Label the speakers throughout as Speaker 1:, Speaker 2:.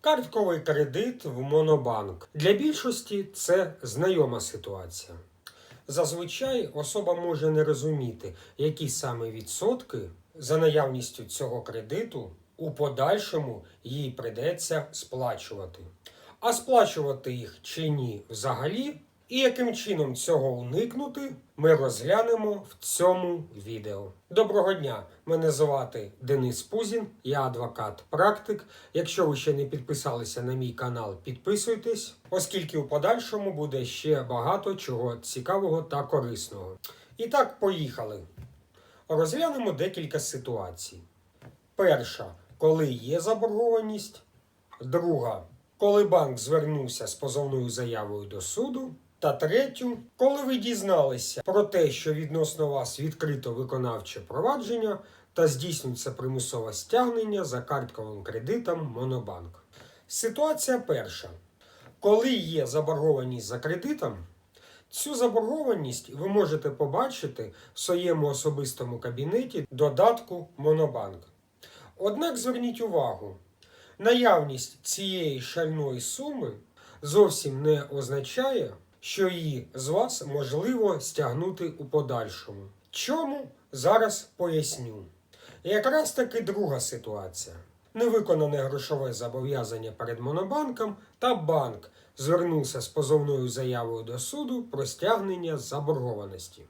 Speaker 1: Картковий кредит в Монобанк. Для більшості це знайома ситуація. Зазвичай особа може не розуміти, які саме відсотки за наявністю цього кредиту у подальшому їй придеться сплачувати. А сплачувати їх чи ні взагалі, і яким чином цього уникнути, ми розглянемо в цьому відео. Доброго дня! Мене звати Денис Пузін, я адвокат-практик. Якщо ви ще не підписалися на мій канал, підписуйтесь, оскільки у подальшому буде ще багато чого цікавого та корисного. І так, поїхали. Розглянемо декілька ситуацій. Перша, коли є заборгованість. Друга, коли банк звернувся з позовною заявою до суду. Та третю, коли ви дізналися про те, що відносно вас відкрито виконавче провадження та здійснюється примусове стягнення за картковим кредитом Монобанк. Ситуація перша. Коли є заборгованість за кредитом, цю заборгованість ви можете побачити в своєму особистому кабінеті додатку Монобанк. Однак зверніть увагу, наявність цієї шальної суми зовсім не означає, що її з вас можливо стягнути у подальшому. Чому зараз поясню. Якраз таки друга ситуація. Невиконане грошове зобов'язання перед монобанком та банк звернувся з позовною заявою до суду про стягнення заборгованості.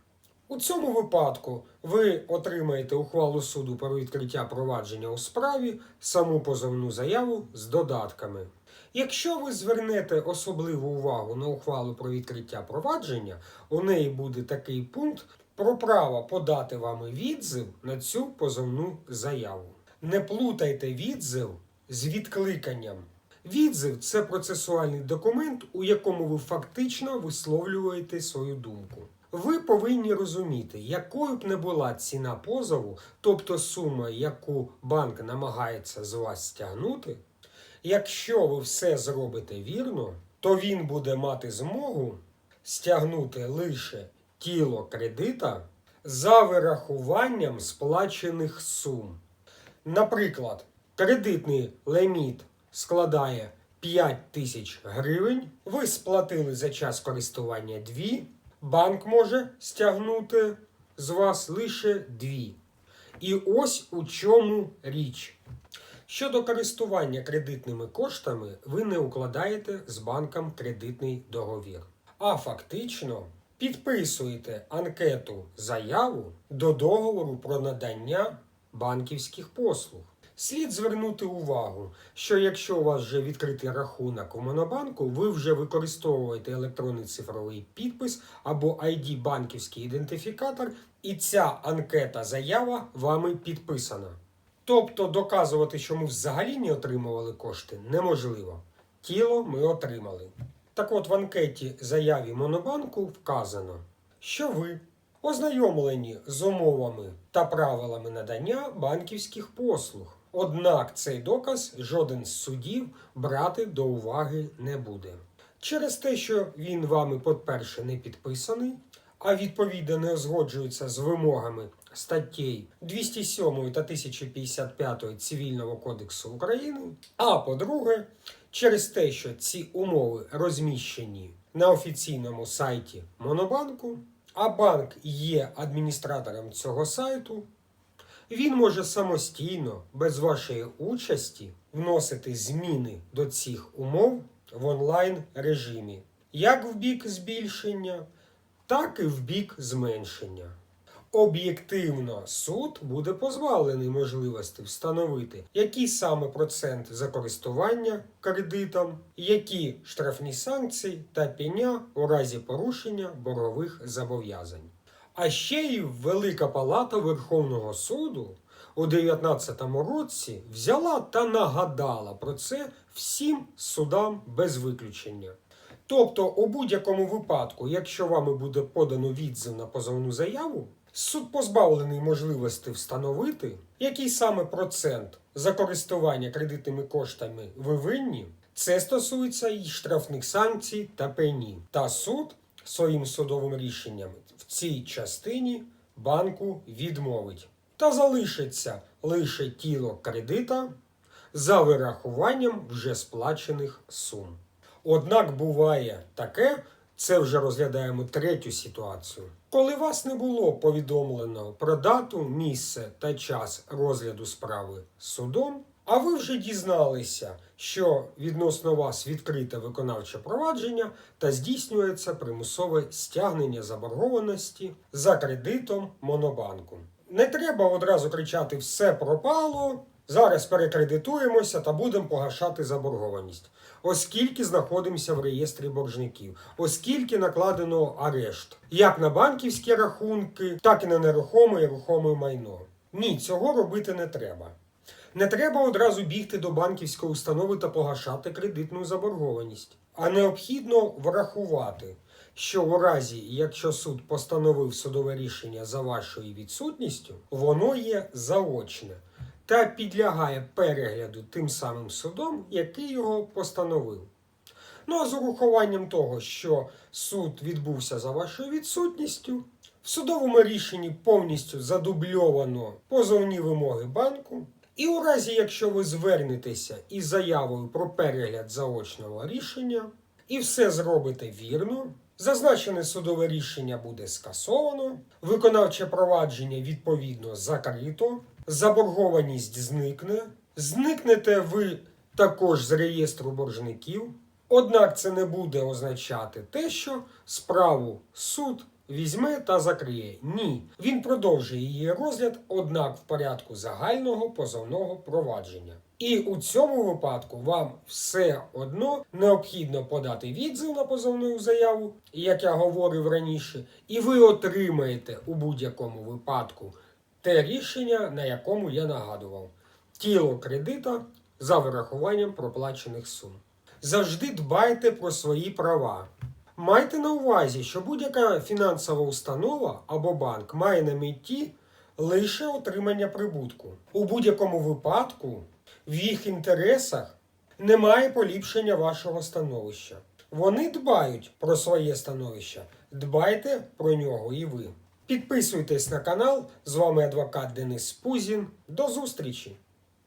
Speaker 1: У цьому випадку ви отримаєте ухвалу суду про відкриття провадження у справі, саму позовну заяву з додатками. Якщо ви звернете особливу увагу на ухвалу про відкриття провадження, у неї буде такий пункт про право подати вами відзив на цю позовну заяву. Не плутайте відзив з відкликанням. Відзив це процесуальний документ, у якому ви фактично висловлюєте свою думку. Ви повинні розуміти, якою б не була ціна позову, тобто сума, яку банк намагається з вас стягнути, якщо ви все зробите вірно, то він буде мати змогу стягнути лише тіло кредита за вирахуванням сплачених сум. Наприклад, кредитний ліміт складає 5 тисяч гривень, ви сплатили за час користування 2, банк може стягнути з вас лише 2. І ось у чому річ. Щодо користування кредитними коштами, ви не укладаєте з банком кредитний договір, а фактично підписуєте анкету заяву до договору про надання банківських послуг. Слід звернути увагу, що якщо у вас вже відкритий рахунок у Монобанку, ви вже використовуєте електронний цифровий підпис або ID банківський ідентифікатор, і ця анкета заява вами підписана. Тобто доказувати, що ми взагалі не отримували кошти, неможливо. Тіло ми отримали. Так от в анкеті заяві Монобанку вказано, що ви ознайомлені з умовами та правилами надання банківських послуг. Однак цей доказ жоден з судів брати до уваги не буде. Через те, що він вами, по-перше, не підписаний, а відповідно не узгоджується з вимогами статтей 207 та 1055 Цивільного кодексу України. А по-друге, через те, що ці умови розміщені на офіційному сайті Монобанку, а банк є адміністратором цього сайту, він може самостійно, без вашої участі, вносити зміни до цих умов в онлайн режимі, як в бік збільшення, так і в бік зменшення. Об'єктивно, суд буде позбавлений можливості встановити, який саме процент за користування кредитом, які штрафні санкції та пеня у разі порушення боргових зобов'язань. А ще й Велика Палата Верховного суду у 2019 році взяла та нагадала про це всім судам без виключення. Тобто, у будь-якому випадку, якщо вами буде подано відзив на позовну заяву, суд позбавлений можливості встановити, який саме процент за користування кредитними коштами ви винні, це стосується і штрафних санкцій та пені. Та суд своїм судовим рішенням в цій частині банку відмовить. Та залишиться лише тіло кредита за вирахуванням вже сплачених сум. Однак буває таке, це вже розглядаємо третю ситуацію. Коли вас не було повідомлено про дату, місце та час розгляду справи судом, а ви вже дізналися, що відносно вас відкрите виконавче провадження та здійснюється примусове стягнення заборгованості за кредитом Монобанку. Не треба одразу кричати все пропало. Зараз перекредитуємося та будемо погашати заборгованість, оскільки знаходимося в реєстрі боржників, оскільки накладено арешт як на банківські рахунки, так і на нерухоме і рухоме майно. Ні, цього робити не треба. Не треба одразу бігти до банківської установи та погашати кредитну заборгованість, а необхідно врахувати, що у разі, якщо суд постановив судове рішення за вашою відсутністю, воно є заочне та підлягає перегляду тим самим судом, який його постановив. Ну а з урахуванням того, що суд відбувся за вашою відсутністю, в судовому рішенні повністю задубльовано позовні вимоги банку. І у разі, якщо ви звернетеся із заявою про перегляд заочного рішення і все зробите вірно, зазначене судове рішення буде скасовано, виконавче провадження відповідно закрито, заборгованість зникне, зникнете ви також з реєстру боржників. Однак це не буде означати те, що справу суд візьме та закриє. Ні, він продовжує її розгляд, однак в порядку загального позовного провадження. І у цьому випадку вам все одно необхідно подати відзив на позовну заяву, як я говорив раніше, і ви отримаєте у будь-якому випадку те рішення, на якому я нагадував: тіло кредита за вирахуванням проплачених сум. Завжди дбайте про свої права. Майте на увазі, що будь-яка фінансова установа або банк має на меті лише отримання прибутку. У будь-якому випадку в їх інтересах немає поліпшення вашого становища. Вони дбають про своє становище. Дбайте про нього і ви. Підписуйтесь на канал. З вами адвокат Денис Пузін. До зустрічі!